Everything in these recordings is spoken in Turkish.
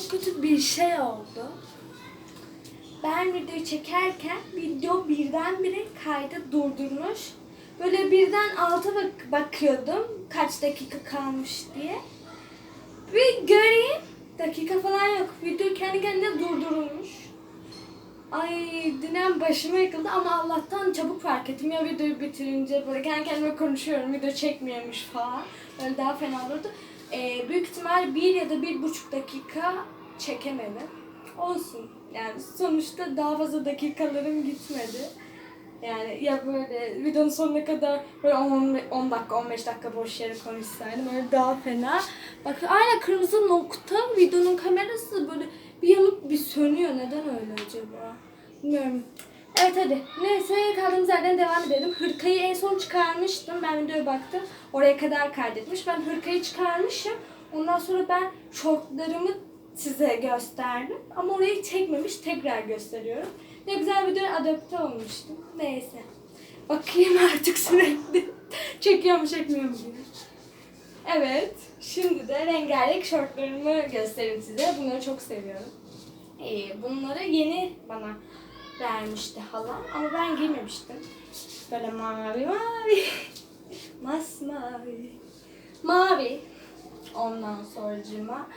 Çok kötü bir şey oldu. Ben videoyu çekerken video birdenbire kaydı durdurmuş. Böyle birden alta bak bakıyordum kaç dakika kalmış diye. Bir göreyim dakika falan yok. Video kendi kendine durdurulmuş. Ay dinen başıma yıkıldı ama Allah'tan çabuk fark ettim ya videoyu bitirince böyle kendi kendime konuşuyorum video çekmiyormuş falan. Böyle daha fena olurdu. Ee, büyük ihtimal bir ya da bir buçuk dakika çekemedim. Olsun. Yani sonuçta daha fazla dakikalarım gitmedi. Yani ya böyle videonun sonuna kadar böyle 10, 10 dakika 15 dakika boş yere konuşsaydım öyle daha fena. Bak aynen kırmızı nokta videonun kamerası böyle bir yanıp bir sönüyor. Neden öyle acaba? Bilmiyorum. Evet hadi. Neyse kaldığımız yerden devam edelim. Hırkayı en son çıkarmıştım. Ben videoya baktım. Oraya kadar kaydetmiş. Ben hırkayı çıkarmışım. Ondan sonra ben şortlarımı size gösterdim. Ama orayı çekmemiş. Tekrar gösteriyorum. Ne güzel videoya adapte olmuştum. Neyse. Bakayım artık sürekli. Çekiyor mu çekmiyor mu diye. Evet. Şimdi de rengarenk şortlarımı göstereyim size. Bunları çok seviyorum. Ee, bunları yeni bana vermişti halam ama ben giymemiştim. Böyle mavi mavi. Masmavi. Mavi. Ondan sonracığıma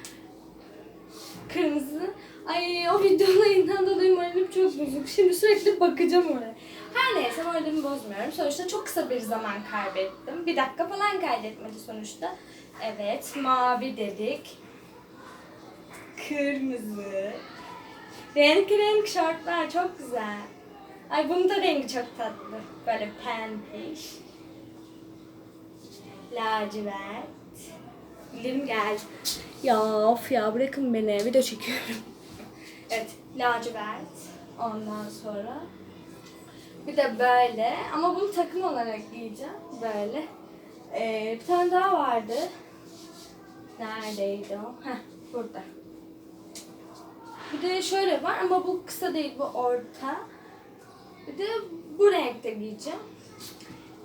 kırmızı. Ay o videolarından dolayı moralim çok bozuk. Şimdi sürekli bakacağım oraya. Her neyse moralimi bozmuyorum. Sonuçta çok kısa bir zaman kaybettim. Bir dakika falan kaydetmedi sonuçta. Evet mavi dedik. Kırmızı. Renk renk şortlar çok güzel. Ay bunun da rengi çok tatlı. Böyle pembiş. Lacivert. Dilim geldi. Ya of ya bırakın beni video çekiyorum. evet lacivert. Ondan sonra bir de böyle ama bunu takım olarak giyeceğim. Böyle. Ee, bir tane daha vardı. Neredeydi o? Heh burada. Bir de şöyle var ama bu kısa değil bu orta. Bir de bu renkte giyeceğim.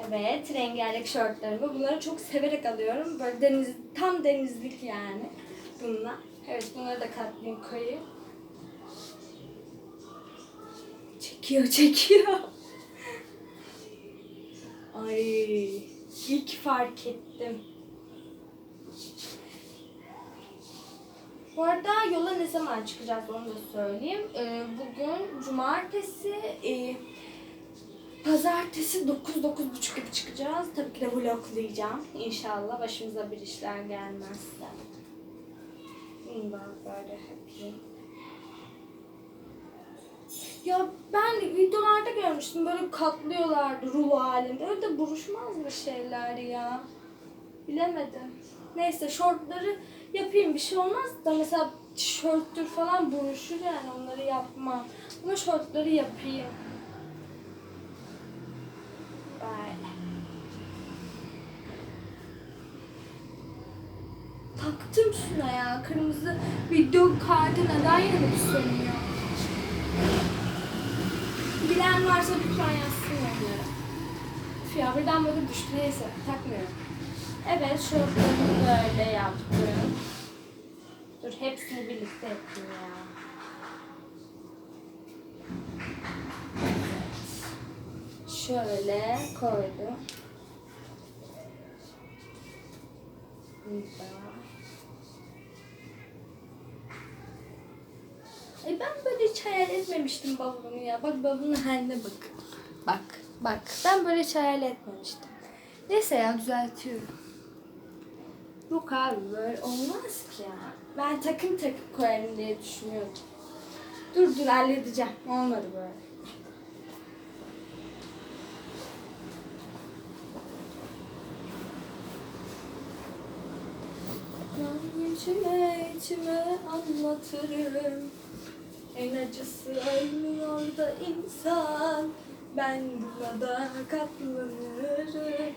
Evet, rengarenk şortlarımı. Bunları çok severek alıyorum. Böyle deniz, tam denizlik yani bunlar. Evet, bunları da katlayayım koyayım. Çekiyor, çekiyor. Ay, ilk fark ettim. Bu arada yola ne zaman çıkacağız onu da söyleyeyim. Ee, bugün cumartesi, e, pazartesi 9-9.30 gibi çıkacağız. Tabii ki de vloglayacağım. İnşallah başımıza bir işler gelmezse. Bunu da böyle yapayım. Ya ben videolarda görmüştüm böyle katlıyorlardı rulo halinde. Öyle de buruşmaz mı şeyler ya? Bilemedim. Neyse şortları yapayım bir şey olmaz da mesela tişörttür falan buruşur yani onları yapmam. Ama şortları yapayım. Böyle. Taktım şuna ya kırmızı video kartı neden yanıp sönüyor? Bilen varsa lütfen yazsın onlara. Üf ya birden böyle düştü neyse takmıyorum. Evet şortlarımı böyle yaptım. Dur hepsini birlikte yapayım ya. Şöyle koydum. Burada. Ay ben böyle hiç hayal etmemiştim bavulumu ya. Bak bavulun haline bak. Bak, bak. Ben böyle hiç hayal etmemiştim. Neyse ya düzeltiyorum. Yok abi böyle olmaz ki ya. Ben takım takıp koyarım diye düşünüyordum. Dur dur halledeceğim. Olmadı böyle. Ben içime anlatırım. En acısı ölmüyor da insan. Ben buna da katlanırım.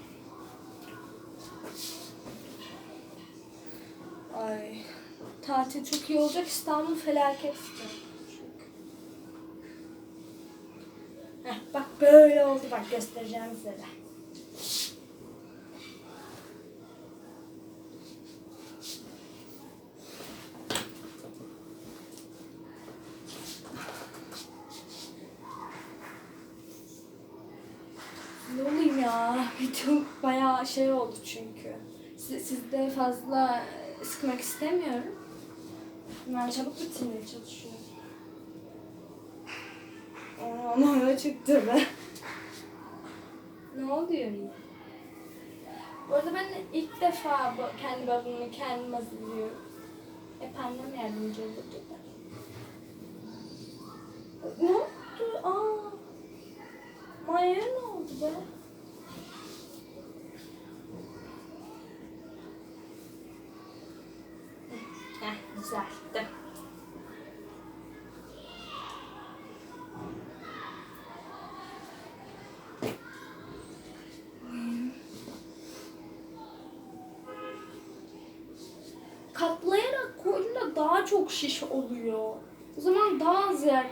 Ay. Tatil çok iyi olacak. İstanbul felaket. Heh, bak böyle oldu. Bak göstereceğim size de. Ne olayım ya. Video bayağı şey oldu çünkü. Siz, sizde fazla sıkmak istemiyorum. Ben çabuk bitirmeye çalışıyorum. Ama öyle çıktı be. ne oluyor ya? Bu arada ben ilk defa kendi babamı kendim hazırlıyorum. Hep annem yardımcı olurdu da. Ne oldu? Aa. Maya ne oldu be? Düzelttim. Katlayarak koyunca daha çok şiş oluyor. O zaman daha az yer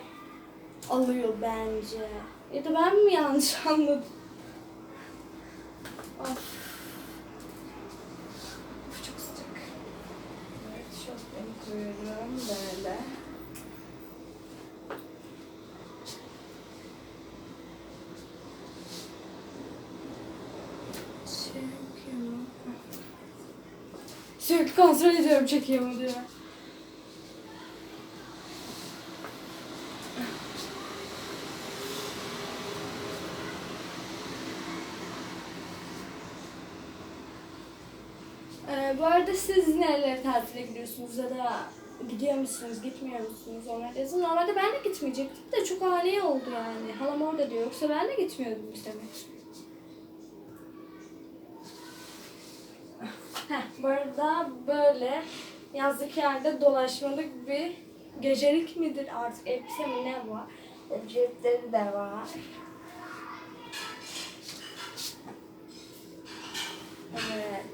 alıyor bence. Ya da ben mi yanlış anladım? Of. Of çok sıcak. Evet şortlarımı koyuyorum böyle. Çekiyor mu? Sürekli kontrol ediyorum çekiyor mu diye. Ee, bu arada siz nerelere tatile gidiyorsunuz ya da gidiyor musunuz, gitmiyor musunuz onları yazın. Normalde ben de gitmeyecektim de çok ani oldu yani. Halam orada diyor. Yoksa ben de gitmiyordum işte. Heh, bu arada böyle yazlık yerde dolaşmalık bir gecelik midir artık elbise mi ne var? Cepleri de var. Evet.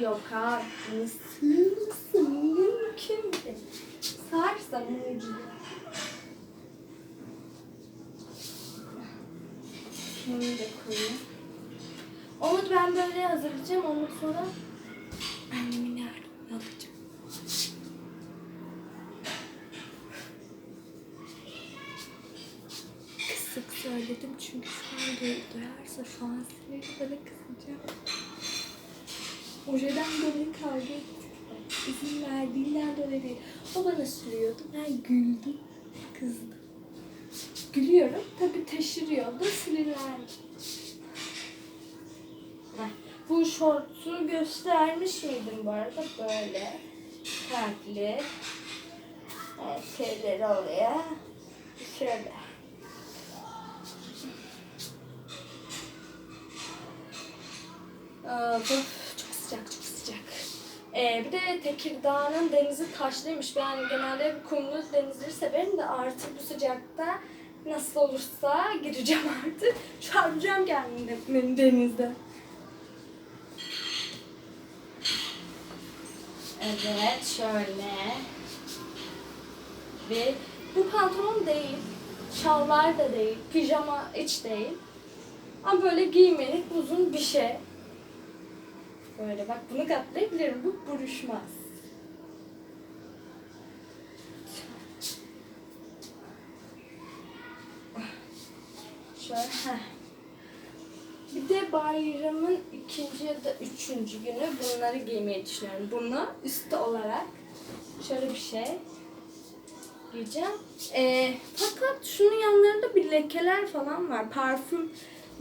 Yok abi. Nasıl mümkün değil. Sarsa mucize. Şunu da koyayım. Onu ben böyle hazırlayacağım. Ondan sonra annemin yardımını alacağım. Kısık söyledim çünkü şu an duy- duyarsa şu an sinirli böyle kızacağım. Ojeden dolayı kavga ettik. İzin verdiğinden dolayı değil. O bana sürüyordu. Ben güldüm. Kızdım. Gülüyorum. Tabii taşırıyordu. Sinirlendim. Bu şortu göstermiş miydim bu arada? Böyle kalpli evet, şeyleri oluyor. Şöyle. Of, çok sıcak, çok sıcak. Ee, bir de Tekirdağ'ın denizi taşlıymış. Ben genelde kumlu denizleri severim de artık bu sıcakta nasıl olursa gireceğim artık. Çarpacağım kendimi denizde. Evet, şöyle. Ve bu pantolon değil, şalvar da değil, pijama hiç değil. Ama böyle giymelik uzun bir şey. Böyle bak bunu katlayabilirim. Bu buruşmaz. Şöyle. heh. Bir de bayramın ikinci ya da üçüncü günü bunları giymeyi düşünüyorum. Bunu üstü olarak şöyle bir şey giyeceğim. Ee, fakat şunun yanlarında bir lekeler falan var. Parfüm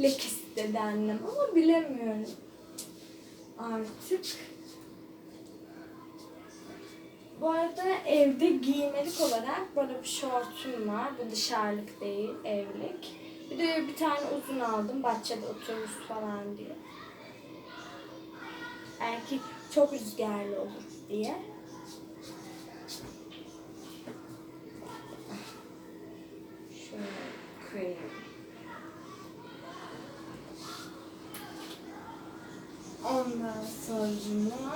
lekesi dedi annem ama bilemiyorum artık. Bu arada evde giymelik olarak böyle bir şortum var. Bu dışarılık değil, evlik. Bir de bir tane uzun aldım bahçede oturmuş falan diye. Belki çok rüzgarlı olur diye. Şöyle koyayım. Ondan sonra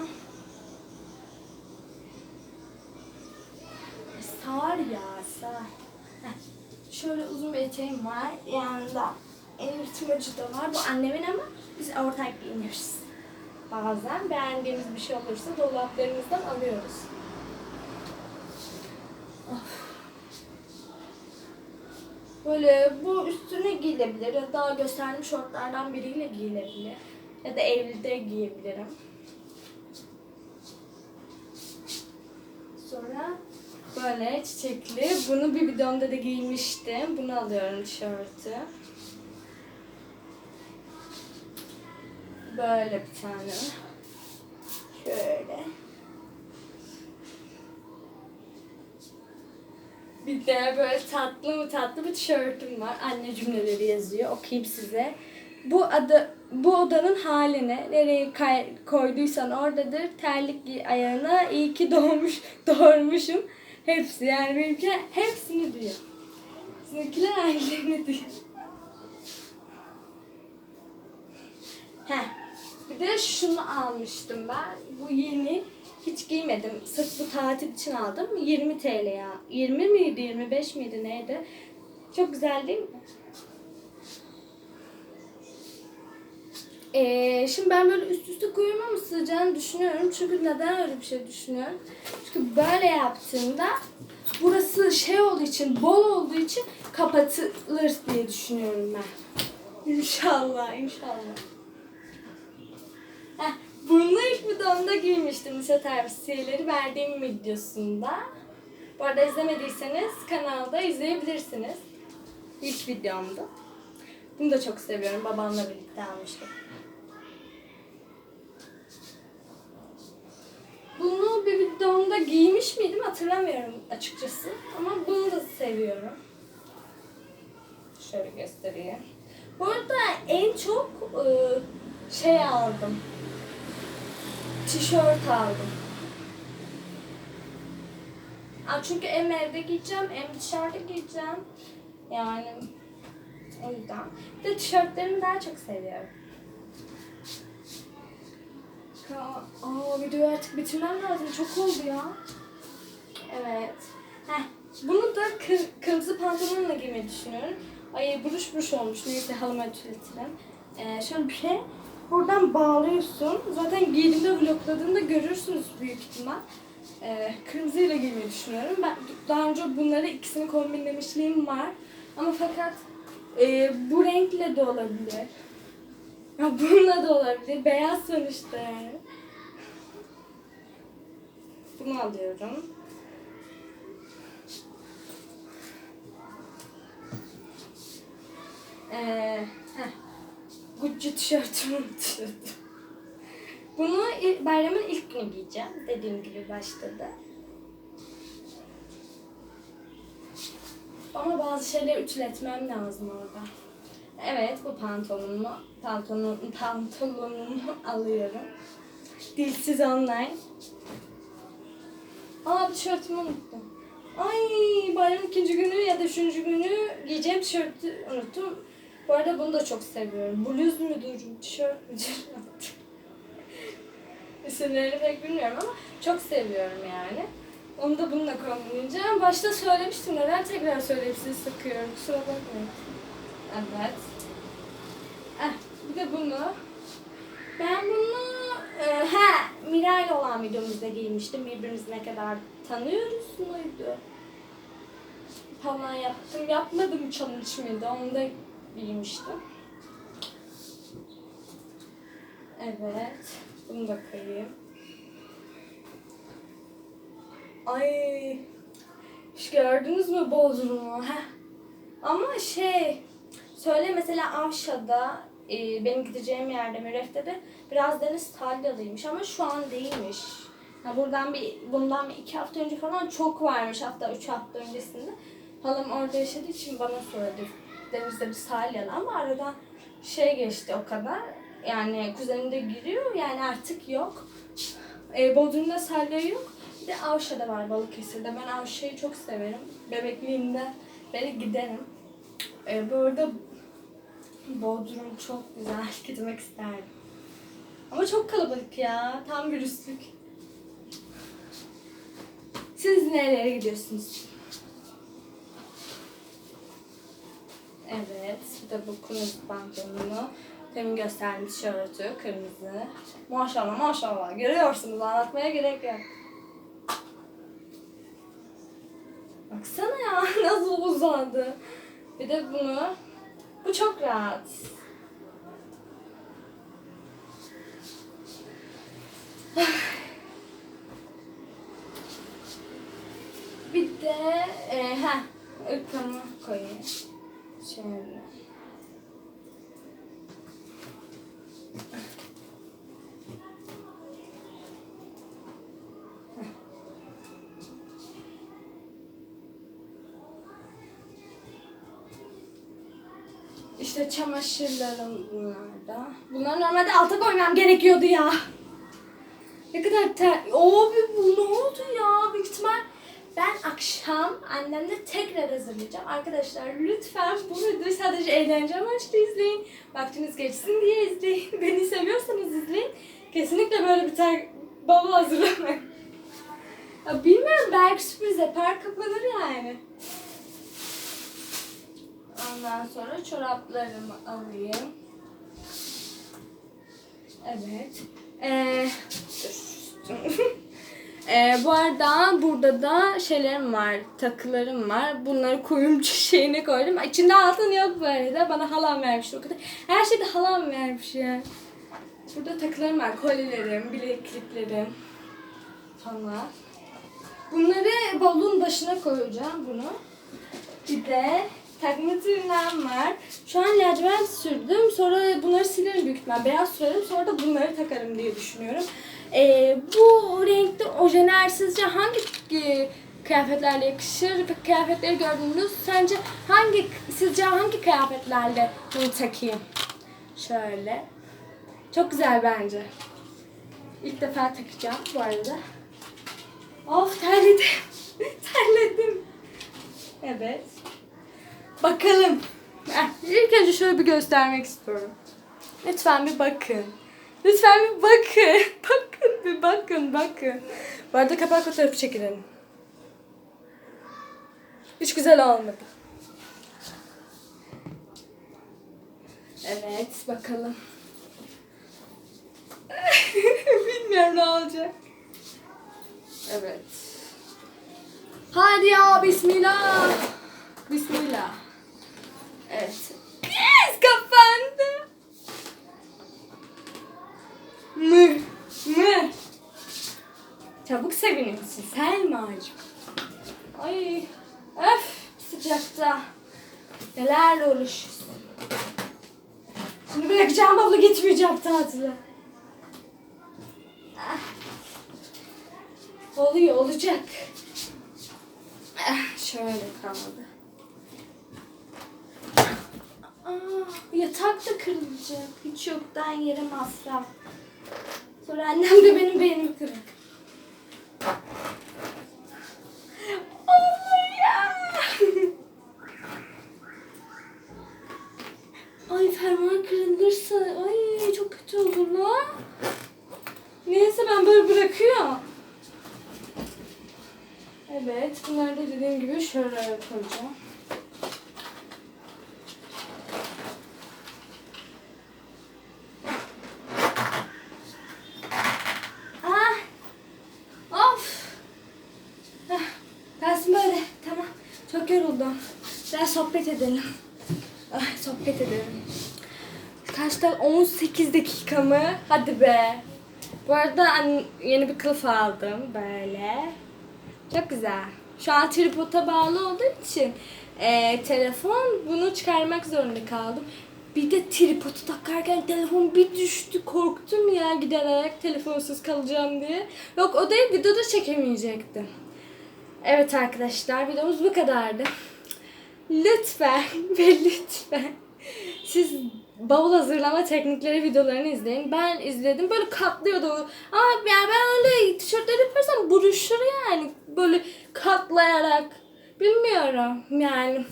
sar ya sar. Heh, Şöyle uzun bir eteğim var. Yanında el yırtmacı da var. Bu annemin ama biz ortak giyiniyoruz. Bazen beğendiğimiz bir şey olursa dolaplarımızdan alıyoruz. Böyle bu üstüne giyilebilir ya da gösterdiğim şortlardan biriyle giyilebilir. Ya da evde giyebilirim. Sonra böyle çiçekli. Bunu bir bidonda da giymiştim. Bunu alıyorum tişörtü. Böyle bir tane. Şöyle. Bir de böyle tatlı mı tatlı bir tişörtüm var. Anne cümleleri yazıyor. Okuyayım size. Bu adı bu odanın haline nereye koyduysan oradadır. Terlik ayağına iyi ki doğmuş doğurmuşum. Hepsi yani benimki hepsini diyor. Sizinkiler hangilerini diyor. Heh. Bir de şunu almıştım ben. Bu yeni. Hiç giymedim. Sırf bu tatil için aldım. 20 TL ya. 20 miydi, 25 miydi neydi? Çok güzel değil mi? Ee, şimdi ben böyle üst üste koyuyorum ama sığacağını düşünüyorum. Çünkü neden öyle bir şey düşünüyorum? Çünkü böyle yaptığımda burası şey olduğu için, bol olduğu için kapatılır diye düşünüyorum ben. İnşallah, inşallah. Bunu ilk videomda giymiştim lise tavsiyeleri verdiğim videosunda. Bu arada izlemediyseniz kanalda izleyebilirsiniz. İlk videomda. Bunu da çok seviyorum. Babamla birlikte almıştım. Bunu bir videomda giymiş miydim hatırlamıyorum açıkçası. Ama bunu da seviyorum. Şöyle göstereyim. Bu arada en çok e, şey aldım. Tişört aldım. Aa, çünkü hem evde giyeceğim hem dışarıda giyeceğim. Yani o yüzden. Bir de tişörtlerimi daha çok seviyorum. Ya, aa, videoyu artık bitirmem lazım. Çok oldu ya. Evet. Heh, bunu da kır- kırmızı pantolonla giymeyi düşünüyorum. Ay buruş buruş olmuş. Neyse halıma ütületirim. Ee, şöyle bir şey. Buradan bağlıyorsun. Zaten giydiğimde vlogladığımda görürsünüz büyük ihtimal. Ee, kırmızıyla giymeyi düşünüyorum. Ben daha önce bunları ikisini kombinlemişliğim var. Ama fakat e, bu renkle de olabilir. Ya bununla da olabilir. Beyaz sonuçta yani. Bunu alıyorum. Ee, heh. Gucci tişörtümü unutuyordum. Bunu bayramın ilk günü giyeceğim. Dediğim gibi başladı. Ama bazı şeyleri ütületmem lazım orada. Evet bu pantolonumu, pantolon, pantolonumu alıyorum. Dilsiz online. Aa tişörtümü unuttum. Ay bayram ikinci günü ya da üçüncü günü giyeceğim tişörtü unuttum. Bu arada bunu da çok seviyorum. Bluz müdür, tişört müdür? İsimlerini pek bilmiyorum ama çok seviyorum yani. Onu da bununla kombinleyeceğim. Başta söylemiştim. Neden tekrar söyleyip sizi sıkıyorum? Kusura bakmayın. Evet. Eh, bir de bunu. Ben bunu e, ha Mira olan videomuzda giymiştim. Birbirimizi ne kadar tanıyoruz muydu? Falan yaptım. Yapmadım challenge mıydı? Onu da giymiştim. Evet. Bunu da koyayım. Ay. Hiç gördünüz mü Bodrum'u? Heh. Ama şey, söyle mesela Avşa'da, e, benim gideceğim yerde Mürefte'de biraz deniz talyalıymış ama şu an değilmiş. Ha, buradan bir, bundan bir iki hafta önce falan çok varmış hatta üç hafta öncesinde. Halam orada yaşadığı için bana söyledi. Denizde bir salyalı ama aradan şey geçti o kadar. Yani kuzenim de giriyor yani artık yok. E, Bodrum'da salya yok. Bir de Avşa'da var Balıkesir'de. Ben Avşa'yı çok severim. Bebekliğimde beri giderim. E, bu arada Bodrum çok güzel. Gitmek isterdim. Ama çok kalabalık ya. Tam bir üstlük. Siz nerelere gidiyorsunuz? Evet. Bir de bu kırmızı pantolonunu. Demin gösterdim tişörtü. Kırmızı. Maşallah maşallah. Görüyorsunuz. Anlatmaya gerek yok. Baksana ya nasıl uzadı. Bir de bunu. Bu çok rahat. Bir de e, ha ırkamı koyayım. Şöyle. İşte çamaşırlarım bunlarda. Bunları normalde alta koymam gerekiyordu ya. Ne kadar ter... Abi bu ne oldu ya? Büyük ihtimal ben akşam annemle tekrar hazırlayacağım. Arkadaşlar lütfen bu videoyu sadece eğlence amaçlı izleyin. Vaktiniz geçsin diye izleyin. Beni seviyorsanız izleyin. Kesinlikle böyle bir ter... bavul hazırlamayın. Ya bilmiyorum belki sürpriz yapar kapanır yani. Ondan sonra çoraplarımı alayım. Evet. Ee. ee, bu arada burada da şeylerim var, takılarım var. Bunları kuyumcu şeyine koydum. İçinde altın yok bu arada. Bana halam vermiş o kadar. Her şeyde halam vermiş ya. Burada takılarım var. Kolyelerim, bilekliklerim falan. Bunları bavulun başına koyacağım bunu. Bir de takma tırnağım var. Şu an lacivert sürdüm. Sonra bunları silerim büyük ihtimal. Beyaz sürerim. Sonra da bunları takarım diye düşünüyorum. Ee, bu renkli ojeler sizce hangi e, kıyafetlerle yakışır? Kıyafetleri gördünüz. Sence hangi sizce hangi kıyafetlerle bunu takayım? Şöyle. Çok güzel bence. İlk defa takacağım bu arada. Of terledim. terledim. Evet. Bakalım. İlk önce şöyle bir göstermek istiyorum. Lütfen bir bakın. Lütfen bir bakın. Bakın bir bakın bakın. Bu arada kapak fotoğrafı çekilelim. Hiç güzel olmadı. Evet bakalım. Bilmiyorum ne olacak. Evet. Hadi ya bismillah. Bismillah. Mı. Mı. Çabuk sevinirsin Selma'cığım. Ay. Öf sıcakta. Nelerle uğraşıyorsun. Şimdi bırakacağım bavulu gitmeyeceğim tatile. Ah. Oluyor olacak. Ah, Şöyle kaldı. Aa, yatak da kırılacak. Hiç yoktan yere masraf. Sonra annem de benim beynimi kırık. Allah ya. Ay fermuar kırılırsa ay çok kötü olur la. Neyse ben böyle bırakıyorum. Evet, bunları da dediğim gibi şöyle koyacağım. Ah! Of! Ah, Kalsın böyle. Tamam. Çok yoruldum. Biraz sohbet edelim. Ah, sohbet edelim. Kaçta? 18 dakika mı? Hadi be. Bu arada yeni bir kılıf aldım. Böyle. Çok güzel. Şu an tripoda bağlı olduğu için e, telefon bunu çıkarmak zorunda kaldım. Bir de tripodu takarken telefon bir düştü. Korktum ya giderek telefonsuz kalacağım diye. Yok o değil videoda çekemeyecektim. Evet arkadaşlar videomuz bu kadardı. Lütfen ve lütfen siz bavul hazırlama teknikleri videolarını izleyin. Ben izledim böyle katlıyordu. Ama ya ben öyle tişörtleri yaparsam buruşur yani. Böyle katlayarak. Bilmiyorum yani.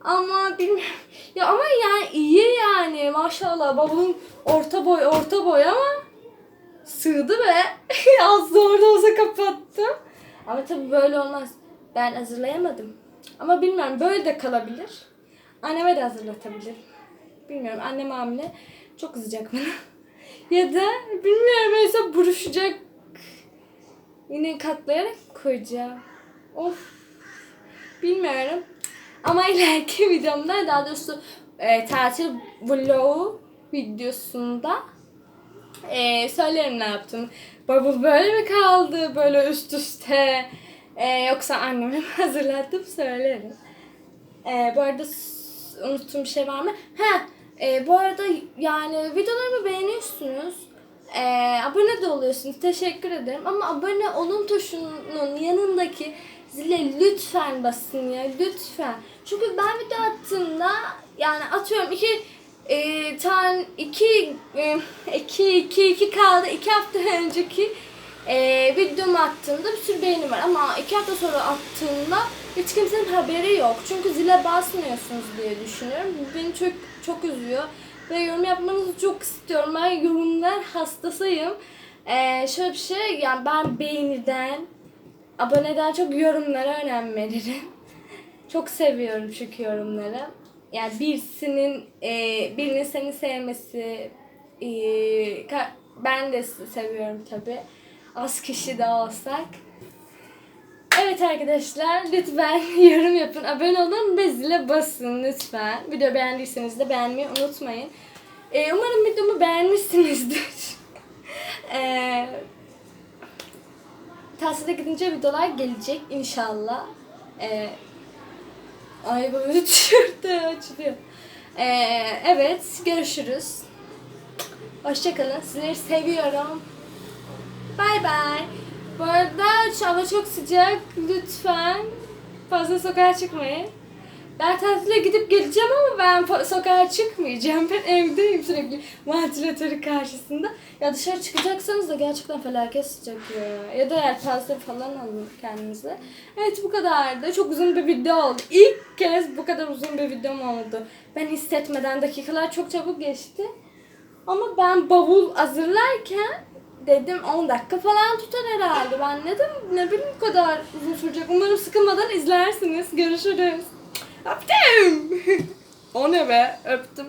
Ama bilmiyorum. Ya ama yani iyi yani maşallah bavulun orta boy orta boy ama sığdı be. Az da orada olsa kapattım. Ama tabii böyle olmaz. Ben hazırlayamadım. Ama bilmiyorum böyle de kalabilir. Anneme de hazırlatabilirim. Bilmiyorum annem hamile. Çok kızacak bana. ya da bilmiyorum mesela buruşacak. Yine katlayarak koyacağım. Of. Bilmiyorum. Ama ileriki videomda daha doğrusu e, tatil vlogu videosunda e, söylerim ne yaptım. Baba böyle mi kaldı böyle üst üste E, yoksa anneme hazırlattım söylerim. E, bu arada unuttuğum bir şey var mı? Ha, e, bu arada yani videolarımı beğeniyorsunuz. E, abone de oluyorsunuz. Teşekkür ederim. Ama abone olun tuşunun yanındaki zile lütfen basın ya. Lütfen. Çünkü ben video attığımda yani atıyorum iki e, tane iki, e, iki, iki, iki kaldı. iki hafta önceki e, videomu attığımda bir sürü beğeni var. Ama iki hafta sonra attığımda hiç kimsenin haberi yok. Çünkü zile basmıyorsunuz diye düşünüyorum. Bu beni çok çok üzüyor. Ve yorum yapmanızı çok istiyorum. Ben yorumlar hastasıyım. E, şöyle bir şey, yani ben beğeniden, aboneden çok yorumlara önem veririm. Çok seviyorum çünkü yorumları. Yani birisinin e, birinin seni sevmesi e, ben de seviyorum tabi. Az kişi de olsak. Evet arkadaşlar lütfen yorum yapın, abone olun ve zile basın lütfen. Video beğendiyseniz de beğenmeyi unutmayın. E, umarım videomu beğenmişsinizdir. e, Tatile gidince videolar gelecek inşallah. E, Ay böyle tişörtü açılıyor. Ee, evet görüşürüz. Hoşçakalın. Sizleri seviyorum. Bay bay. Bu arada hava çok sıcak. Lütfen fazla sokağa çıkmayın. Ben tatile gidip geleceğim ama ben sokağa çıkmayacağım. Ben evdeyim sürekli ventilatörü karşısında. Ya dışarı çıkacaksanız da gerçekten felaket sıcak ya. Ya da yelpaze falan alın kendinize. Evet bu kadardı. Çok uzun bir video oldu. İlk kez bu kadar uzun bir videom oldu. Ben hissetmeden dakikalar çok çabuk geçti. Ama ben bavul hazırlarken dedim 10 dakika falan tutar herhalde. Ben dedim ne bileyim bu kadar uzun sürecek. Umarım sıkılmadan izlersiniz. Görüşürüz. Öptüm. o ne be? Öptüm.